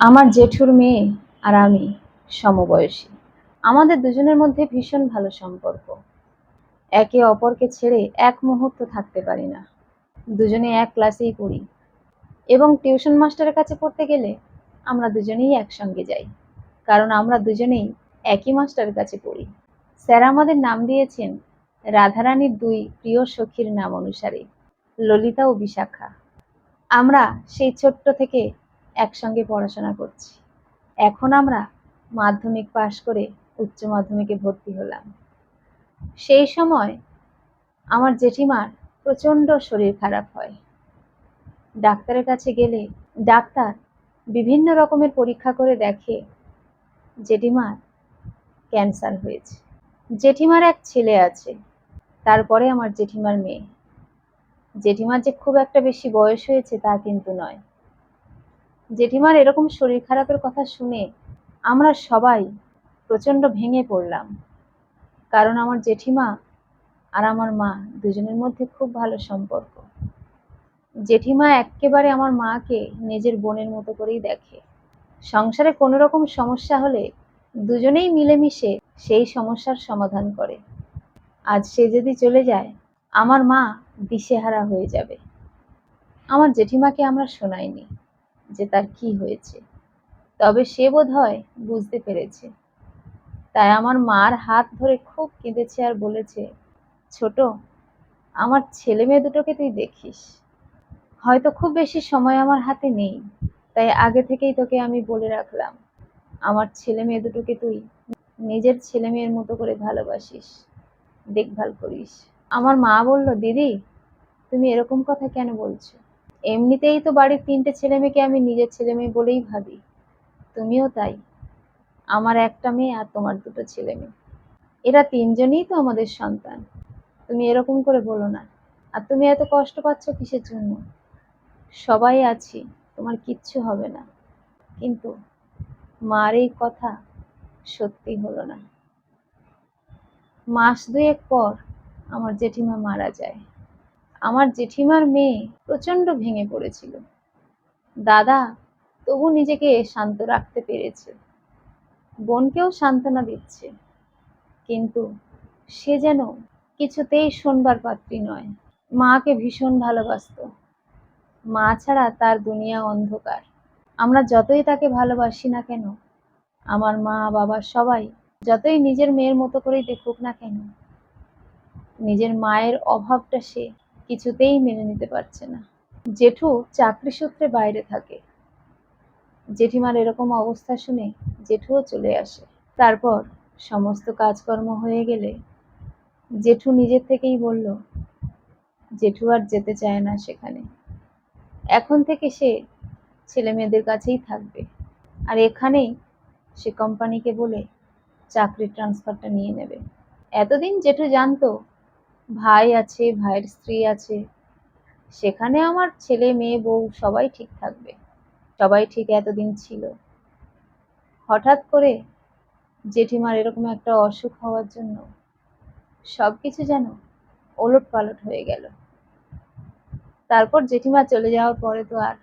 আমার জেঠুর মেয়ে আর আমি সমবয়সী। আমাদের দুজনের মধ্যে ভীষণ ভালো সম্পর্ক। একে অপরকে ছেড়ে এক মুহূর্ত থাকতে পারি না। দুজনে এক ক্লাসেই পড়ি। এবং টিউশন মাস্টারের কাছে পড়তে গেলে আমরা দুজনেই একসঙ্গে যাই। কারণ আমরা দুজনেই একই মাস্টারের কাছে পড়ি। স্যার আমাদের নাম দিয়েছেন রাধারানীর দুই প্রিয় সখীর নাম অনুসারে ললিতা ও বিশাখা। আমরা সেই ছোট্ট থেকে একসঙ্গে পড়াশোনা করছি। এখন আমরা মাধ্যমিক পাশ করে উচ্চ মাধ্যমিকে ভর্তি হলাম। সেই সময় আমার জেঠিমার প্রচণ্ড শরীর খারাপ হয়। ডাক্তারের কাছে গেলে ডাক্তার বিভিন্ন রকমের পরীক্ষা করে দেখে জেঠিমার ক্যান্সার হয়েছে। জেঠিমার এক ছেলে আছে, তারপরে আমার জেঠিমার মেয়ে। জেঠিমার যে খুব একটা বেশি বয়স হয়েছে তা কিন্তু নয়। জেঠিমার এরকম শরীর খারাপের কথা শুনে আমরা সবাই প্রচণ্ড ভেঙে পড়লাম। কারণ আমার জেঠিমা আর আমার মা দুজনের মধ্যে খুব ভালো সম্পর্ক। জেঠিমা একেবারে আমার মাকে নিজের বোনের মতো করেই দেখে। সংসারে কোনো রকম সমস্যা হলে দুজনেই মিলেমিশে সেই সমস্যার সমাধান করে। আজ সে যদি চলে যায়, আমার মা দিশেহারা হয়ে যাবে। আমার জেঠিমাকে আমরা শোনাইনি। যে তার কি হয়েছে। তবে সে বোধ হয় বুঝতে পেরেছে। তাই আমার মার হাত ধরে খুব কেঁদেছে আর বলেছে, ছোট, আমার ছেলে মেয়ে দুটোকে তুই দেখিস। হয়তো খুব বেশি সময় আমার হাতে নেই, তাই আগে থেকেই তোকে আমি বলে রাখলাম। আমার ছেলে মেয়ে দুটোকে তুই নিজের ছেলে মেয়ের মতো করে ভালোবাসিস, দেখভাল করিস। আমার মা বলল, দিদি, তুমি এরকম কথা কেন বলছো? এমনিতেই তো বাড়ির তিনটে ছেলে মেয়েকে আমি নিজের ছেলে মেয়ে বলেই ভাবি। তুমিও তাই। আমার একটা মেয়ে আর তোমার দুটো ছেলে মেয়ে। এরা তিনজনই তো আমাদের সন্তান। তুমি এরকম করে বলো না। আর তুমি এত কষ্ট পাচ্ছ কিসের জন্য? সবাই আছি, তোমার কিচ্ছু হবে না। কিন্তু মার এই কথা সত্যি হলো না। মাস দুয়েক পর আমার জেঠিমা মারা যায়। আমার জেঠিমার মেয়ে প্রচণ্ড ভেঙে পড়েছিল। দাদা, তবু নিজেকে শান্ত রাখতে পেরেছে। বোনকেও সান্ত্বনা দিচ্ছে। কিন্তু সে যেন কিছুতেই শোনবার পাত্রী নয়। মাকে ভীষণ ভালোবাসতো। মা ছাড়া তার দুনিয়া অন্ধকার। আমরা যতই তাকে ভালোবাসি না কেন, আমার মা, বাবা সবাই যতই নিজের মেয়ের মতো করেই দেখুক না কেন, নিজের মায়ের অভাবটা সে কিছুতেই মেনে নিতে পারছে না। জেঠু চাকরি সূত্রে বাইরে থাকে। জেঠিমার এরকম অবস্থা শুনে জেঠুও চলে আসে। তারপর সমস্ত কাজকর্ম হয়ে গেলে জেঠু নিজের থেকেই বলল, জেঠু আর যেতে চায় না সেখানে। এখন থেকে সে ছেলে মেয়েদের কাছেই থাকবে। আর এখানেই সে কোম্পানিকে বলে চাকরির ট্রান্সফারটা নিয়ে নেবে। এতদিন জেঠু জানতো ভাই আছে, ভাইয়ের স্ত্রী আছে। সেখানে আমার ছেলে, মেয়ে, বউ সবাই ঠিক থাকবে। সবাই ঠিক এতদিন ছিল। হঠাৎ করে জেঠিমার এরকম একটা অসুখ হওয়ার জন্য সব কিছু যেন ওলট পালট হয়ে গেল। তারপর জেঠিমা চলে যাওয়ার পরে তো আর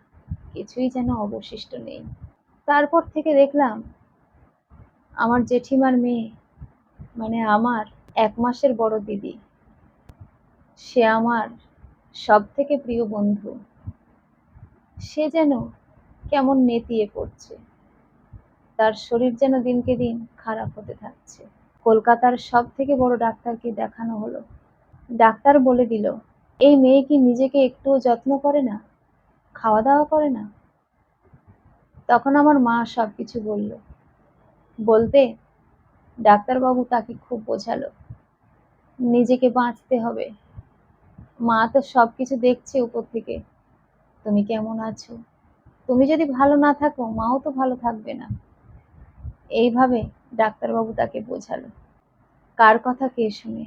কিছুই যেন অবশিষ্ট নেই। তারপর থেকে দেখলাম আমার জেঠিমার মেয়ে মানে আমার এক মাসের বড় দিদি। সে আমার সব থেকে প্রিয় বন্ধু। সে যেন কেমন নেতিয়ে পড়ছে। তার শরীর যেন দিনকে দিন খারাপ হতে থাকছে। কলকাতার সব থেকে বড় ডাক্তারকে দেখানো হলো। ডাক্তার বলে দিল, এই মেয়ে কি নিজেকে একটুও যত্ন করে না? খাওয়া দাওয়া করে না? তখন আমার মা সব কিছু বলল। বলতে ডাক্তারবাবু তাকে খুব বোঝালো, নিজেকে বাঁচতে হবে। মা তো সব কিছু দেখছে উপর থেকে। তুমি কেমন আছো? তুমি যদি ভালো না থাকো, মাও তো ভালো থাকবে না। এইভাবে ডাক্তারবাবু তাকে বোঝালো। কার কথা কে শুনে?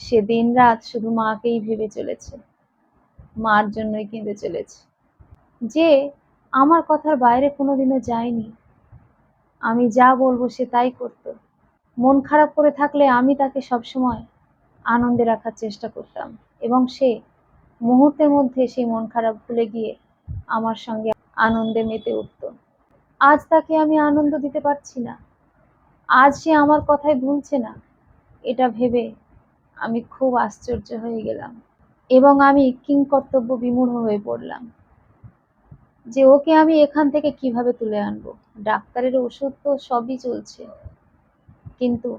সে দিন রাত শুধু মাকেই ভেবে চলেছে। মার জন্যই কেঁদে চলেছে। যে আমার কথার বাইরে কোনোদিনও যায়নি। আমি যা বলব সে তাই করতো। মন খারাপ করে থাকলে আমি তাকে সবসময় আনন্দে রাখার চেষ্টা করতাম। এবং সে মুহূর্তের মধ্যে সেই মন খারাপ ভুলে গিয়ে আমার সঙ্গে আনন্দে মেতে উঠত। আজ তাকে আমি আনন্দ দিতে পারছি না। আজ সে আমার কথাই ভুলছে না। এটা ভেবে আমি খুব আশ্চর্য হয়ে গেলাম এবং আমি কিং কর্তব্য বিমূঢ় হয়ে পড়লাম। যে ওকে আমি এখান থেকে কীভাবে তুলে আনব? ডাক্তারের ওষুধ তো সবই চলছে। কিন্তু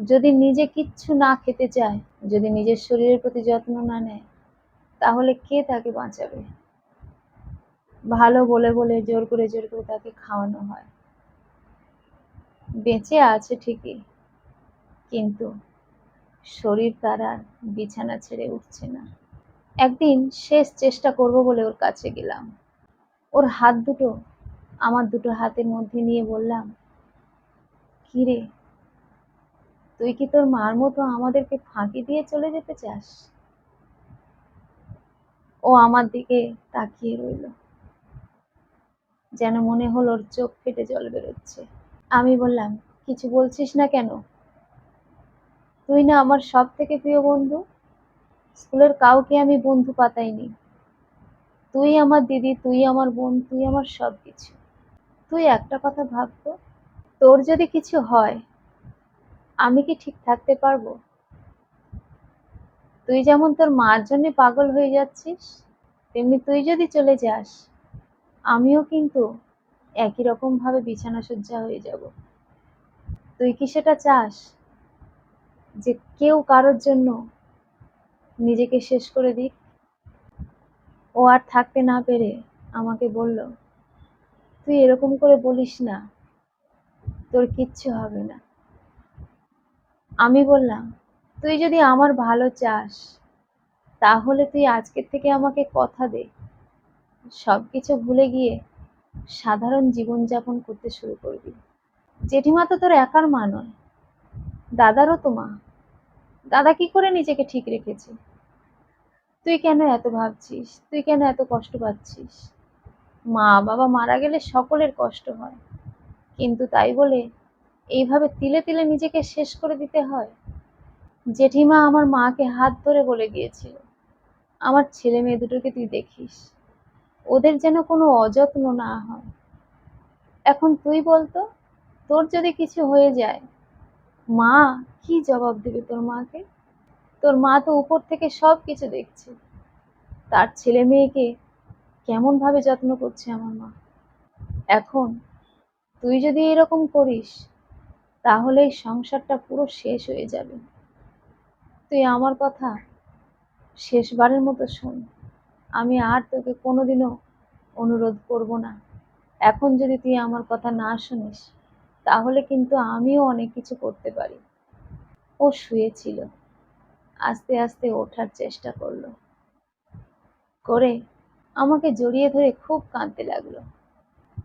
যদি নিজে কিচ্ছু না খেতে চায়, যদি নিজের শরীরের প্রতি যত্ন না নেয়, তাহলে কে তাকে বাঁচাবে? ভালো বলে বলে জোর করে জোর করে তাকে খাওয়ানো হয়। বেঁচে আছে ঠিকই, কিন্তু শরীর তার আর বিছানা ছেড়ে উঠছে না। একদিন শেষ চেষ্টা করব বলে ওর কাছে গেলাম। ওর হাত দুটো, আমার দুটো হাতের মধ্যে নিয়ে বললাম কি রে তুই কি তোর মার মতো আমাদেরকে ফাঁকি দিয়ে চলে যেতে চাস? ও আমার দিকে তাকিয়ে রইল। যেন মনে হলো ওর চোখ ফেটে জল বেরোচ্ছে। আমি বললাম, কিছু বলছিস না কেন? তুই না আমার সব থেকে প্রিয় বন্ধু। স্কুলের কাউকে আমি বন্ধু পাতাইনি। তুই আমার দিদি, তুই আমার বোন, তুই আমার সব কিছু তুই একটা কথা ভাবতো তোর যদি কিছু হয় আমি কি ঠিক থাকতে পারব? তুই যেমন তোর মার জন্য পাগল হয়ে যাচ্ছিস, তেমনি তুই যদি চলে যাস, আমিও কিন্তু একই রকম ভাবে বিছানা সজ্জা হয়ে যাব। তুই কি সেটা চাস যে কেউ কারোর জন্য নিজেকে শেষ করে দিক? ও আর থাকতে না পেরে আমাকে বলল, তুই এরকম করে বলিস না, তোর কিচ্ছু হবে না। আমি বললাম, তুই যদি আমার ভালো চাস, তাহলে তুই আজকের থেকে আমাকে কথা দে। সব কিছু ভুলে গিয়ে সাধারণ জীবনযাপন করতে শুরু করবি। জেঠিমা তো তোর একার মা নয়, দাদারও তো মা। দাদা কি করে নিজেকে ঠিক রেখেছে? তুই কেন এত ভাবছিস? তুই কেন এত কষ্ট পাচ্ছিস? মা বাবা মারা গেলে সকলের কষ্ট হয়, কিন্তু তাই বলে এইভাবে তিলে তিলে নিজেকে শেষ করে দিতে হয়? জেঠিমা আমার মাকে হাত ধরে বলে গিয়েছিল, আমার ছেলে মেয়ে দুটোকে তুই দেখিস, ওদের যেন কোনো অযত্ন না হয়। এখন তুই বলতো, তোর যদি কিছু হয়ে যায়, মা কি জবাব দেবে তোর মাকে? তোর মা তো উপর থেকে সব কিছু দেখছে। তার ছেলে মেয়েকে কেমন ভাবে যত্ন করছে আমার মা? এখন তুই যদি এরকম করিস তাহলে সংসারটা পুরো শেষ হয়ে যাবে। তুই আমার কথা শেষবারের মতো শোন। আমি আর তোকে কোনোদিনও অনুরোধ করব না। এখন যদি তুই আমার কথা না শুনিস, তাহলে কিন্তু আমিও অনেক কিছু করতে পারি। ও শুয়েছিল। আস্তে আস্তে ওঠার চেষ্টা করল। করে আমাকে জড়িয়ে ধরে খুব কাঁদতে লাগল।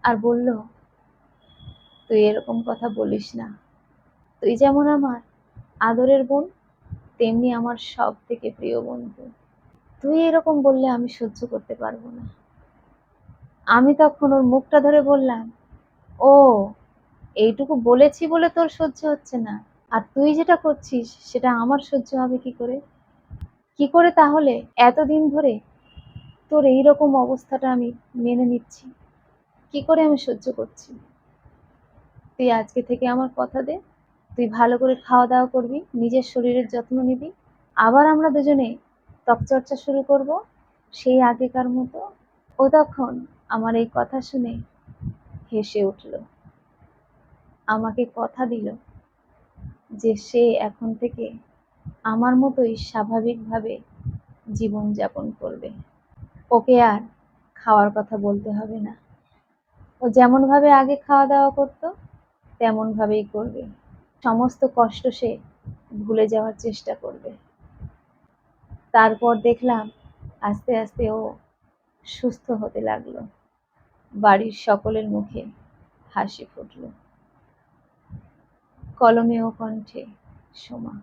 আর বলল, তুই এরকম কথা বলিস না। তুই যেমন আমার আদরের বোন, তেমনি আমার সব থেকে প্রিয় বন্ধু। তুই এরকম বললে আমি সহ্য করতে পারব না। আমি তখন ওর মুখটা ধরে বললাম, ও, এইটুকু বলেছি বলে তোর সহ্য হচ্ছে না। আর তুই যেটা করছিস, সেটা আমার সহ্য হবে কি করে? কি করে তাহলে? এতদিন ধরে তোর এই রকম অবস্থাটা আমি মেনে নিচ্ছি। কি করে আমি সহ্য করছি? তুই আজকে থেকে আমার কথা দে। তুই ভালো করে খাওয়া দাওয়া করবি, নিজের শরীরের যত্ন নিবি। আবার আমরা দুজনে ত্বকচর্চা শুরু করব, সেই আগেকার মতো। ও তখন আমার এই কথা শুনে হেসে উঠল। আমাকে কথা দিল যে সে এখন থেকে আমার মতোই স্বাভাবিকভাবে জীবনযাপন করবে। ওকে আর খাওয়ার কথা বলতে হবে না। ও যেমনভাবে আগে খাওয়া দাওয়া করতো, তেমনভাবেই করবে। সমস্ত কষ্ট সে ভুলে যাওয়ার চেষ্টা করবে। তারপর দেখলাম আস্তে আস্তে ও সুস্থ হতে লাগল। বাড়ির সকলের মুখে হাসি ফুটল। কলমে ও কণ্ঠে, সোমা।